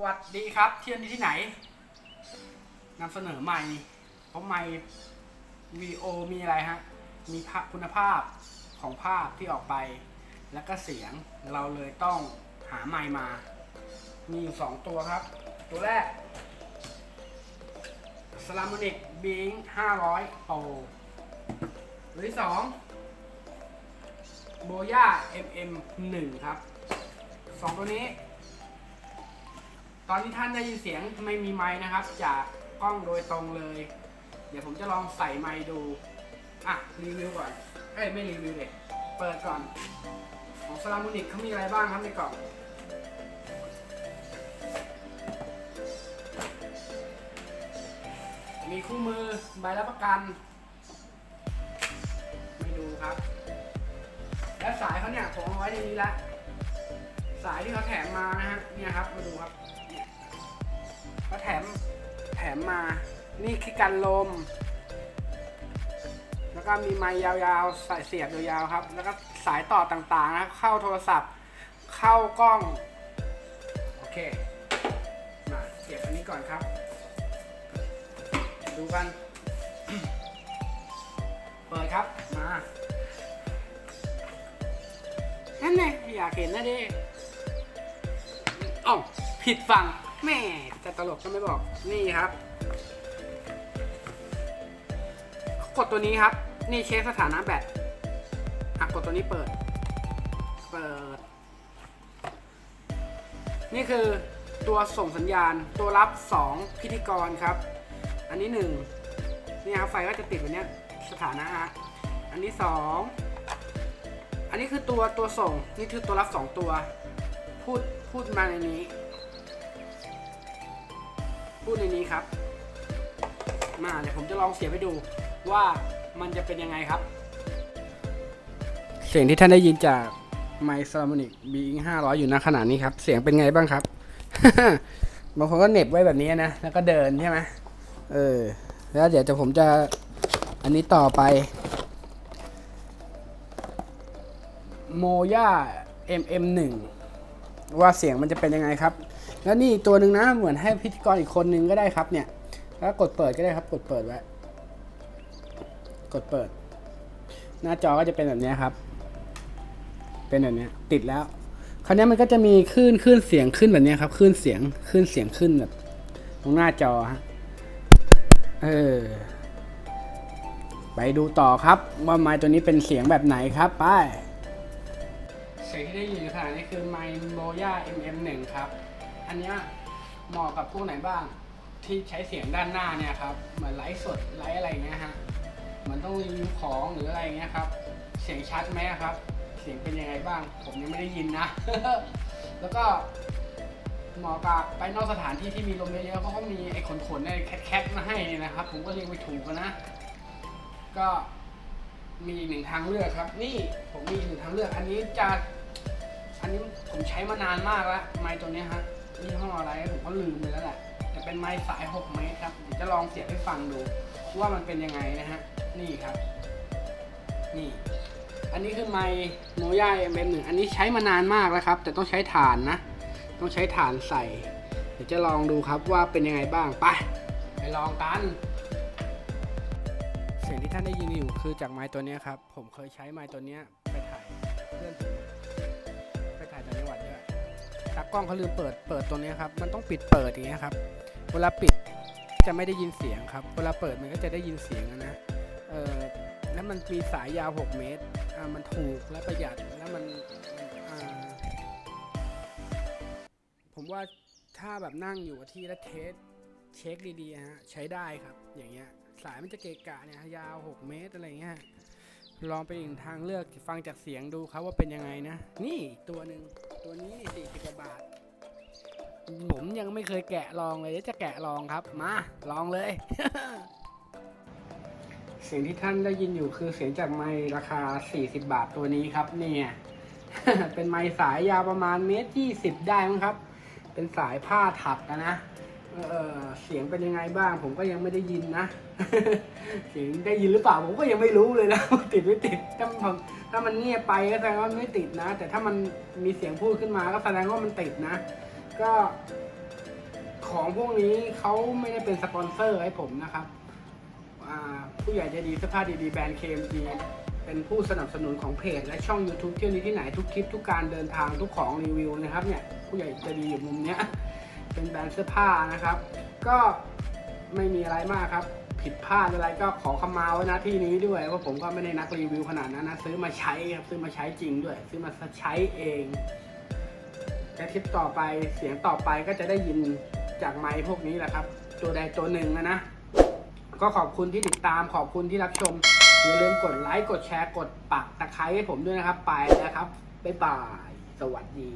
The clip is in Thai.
วัสดีครับ เที่ยวนี้ที่ไหนนำเสนอใหม่ เพราะใหม่วีโอมีอะไรฮะ มีคุณภาพของภาพที่ออกไป แล้วก็เสียงเราเลยต้องหาไมค์มา มีอยู่สองตัวครับ ตัวแรก s l a m o n i c Bing 500 Pro ตัวที่สอง Boya MM 1 ครับสองตัวนี้ ตอนที่ท่านได้ยินเสียงไม่มีไม้นะครับ จากกล้องโดยตรงเลย เดี๋ยวผมจะลองใส่ไม้ดู อะรีวิวก่อน เอ้ยไม่รีวิวเลยเปิดก่อน ของสลามูนิกเขามีอะไรบ้างครับในกล่องมีคู่มือใบรับประกัน ไม่ดูครับ และสายเขาเนี่ยผมเอาไว้ในนี้ละ สายที่เขาแถมมานะฮะ เนี่ยครับ มาดูครับ เนี่ยเขาแถมแถมมานี่คือกันลม แล้วก็มีไมค์ยาวๆ สายเสียบยาวๆครับ แล้วก็สายต่อต่างๆนะเข้าโทรศัพท์ เข้ากล้อง โอเค มาเก็บอันนี้ก่อนครับ ดูกัน เปิดครับ มานั่นไงอยากเห็นนะดิอ๋อผิดฝั่ง แม่จะตลกก็ไม่บอกนี่ครับ กดตัวนี้ครับ นี่เช็คสถานะแบตอะกดตัวนี้เปิด เปิด นี่คือตัวส่งสัญญาณตัวรับ 2 พิธีกรครับ อันนี้1นี่ครับไฟก็จะติดแบบนี้สถานะฮะอันนี้ 2 อันนี้คือตัวตัวส่ง นี่คือตัวรับ 2 ตัว พูดพูดมาในนี้ พูดในนี้ครับมาเดี๋ยวผมจะลองเสียบให้ดูว่ามันจะเป็นยังไงครับ เสียงที่ท่านได้ยินจากไมค์ซา m o นิกบีอิงห้าร้อยอยู่ณขณะนี้ครับ เสียงเป็นไงบ้างครับ บางคนก็เหน็บไว้แบบนี้นะ แล้วก็เดินใช่ไหมเออ แล้วเดี๋ยวจะผมจะอันนี้ต่อไปโมย่า MM1 ว่าเสียงมันจะเป็นยังไงครับ แล้วนี่ตัวหนึ่งนะเหมือนให้พิธีกรอีกคนนึงก็ได้ครับเนี่ย แล้วกดเปิดก็ได้ครับ กดเปิดไว้ กดเปิด หน้าจอก็จะเป็นแบบนี้ครับ เป็นแบบนี้ติดแล้ว คราวนี้มันก็จะมีคลื่นคลื่นเสียงขึ้นแบบนี้ครับคลื่นเสียงคลื่นเสียงขึ้นแบบตรงหน้าจอฮะเออไปดูต่อครับ ว่าไมค์ตัวนี้เป็นเสียงแบบไหนครับไปเสียงที่ได้ยินขณะนี้คือไมค์โบย่า MM1 ครับ อันเนี้ยเหมาะกับพวกไหนบ้าง ที่ใช้เสียงด้านหน้าเนี่ยครับเหมือนไลฟ์สดไลฟ์อะไรเงี้ยฮะมันต้องรีวิวของหรืออะไรเงี้ยครับ เสียงชัดไหมครับ เสียงเป็นยังไงบ้าง ผมยังไม่ได้ยินนะ แล้วก็เหมาะกับไปนอกสถานที่ที่มีลมเยอะๆเขาก็มีไอ้ขนๆไอ้แคทๆมาให้เนี่ยนะครับ ผมก็เรียกไม่ถูกนะ ก็มีอีกหนึ่งทางเลือกครับ นี่ผมมีอีกหนึ่งทางเลือก อันนี้จะ อันนี้ผมใช้มานานมากแล้วไม้ตัวเนี้ยฮะ ยี่ห้ออะไรผมก็ลืมไปแล้วแหละแต่เป็นไม้สาย 6 เมตรครับเดี๋ยวจะลองเสียบให้ฟังดู ว่ามันเป็นยังไงนะฮะ นี่ครับ นี่ อันนี้คือไมค์โมย่าเอ็มหนึ่งอันนี้ใช้มานานมากแล้วครับ แต่ต้องใช้ถ่านนะ ต้องใช้ถ่านใส่ เดี๋ยวจะลองดูครับว่าเป็นยังไงบ้าง ไป ไปลองกัน เสียงที่ท่านได้ยินอยู่คือจากไม้ตัวนี้ครับ ผมเคยใช้ไม้ตัวนี้ไปถ่ายเพื่อนผม กล้องเขาลืมเปิดเปิดตัวนี้ครับ มันต้องปิดเปิดอย่างเงี้ยครับ เวลาปิดจะไม่ได้ยินเสียงครับ เวลาเปิดมันก็จะได้ยินเสียงนะ เออแล้วมันมีสายยาว 6 เมตร อ่า มันถูกและประหยัด แล้วมัน อ่า ผมว่าถ้าแบบนั่งอยู่กับที่แล้วเทสเช็คดีๆฮะ ใช้ได้ครับ อย่างเงี้ย สายมันจะเกะกะเนี่ยยาว 6 เมตรอะไรเงี้ย ลองไปอีกทางเลือกฟังจากเสียงดูครับว่าเป็นยังไงนะ นี่ตัวหนึ่งตัวนี้นี่40กว่าบ ผมยังไม่เคยแกะลองเลยจะแกะลองครับ มา ลองเลย เสียงที่ท่านได้ยินอยู่คือเสียงจากไมค์ราคา 40 บาทตัวนี้ครับ เนี่ย เป็นไมค์สายยาวประมาณเมตรยี่สิบได้มั้งครับ เป็นสายผ้าถักอะนะเออเสียงเป็นยังไงบ้าง ผมก็ยังไม่ได้ยินนะ เสียงได้ยินหรือเปล่าผมก็ยังไม่รู้เลยนะติดไม่ติดถ้ามันถ้ามันเงียบไปก็แสดงว่าไม่ติดนะ แต่ถ้ามันมีเสียงพูดขึ้นมาก็แสดงว่ามันติดนะ ก็ของพวกนี้เขาไม่ได้เป็นสปอนเซอร์ให้ผมนะครับ ผู้ใหญ่ใจดีเสื้อผ้าดีๆแบรนด์ KMG เป็นผู้สนับสนุนของเพจ และช่อง YouTube เที่ยวนี้ที่ไหนทุกคลิปทุกการเดินทางทุกของรีวิวนะครับเนี่ยผู้ใหญ่ใจดีอยู่มุมเนี้ยเป็นแบรนด์เสื้อผ้านะครับ ก็ไม่มีอะไรมากครับ ผิดพลาดอะไรก็ขอขมาไว้นะที่นี้ด้วยว่าผมก็ไม่ได้นักรีวิวขนาดนั้นนะซื้อมาใช้ครับซื้อมาใช้จริงด้วย ซื้อมาใช้เอง และคลิปต่อไปเสียงต่อไปก็จะได้ยินจากไม้พวกนี้แหละครับ ตัวใดตัวหนึ่งนะนะ ก็ขอบคุณที่ติดตามขอบคุณที่รับชม อย่าลืมกดไลค์กดแชร์กดปักตะไคร้ให้ผมด้วยนะครับ ไปแล้วครับ บ๊ายบาย สวัสดี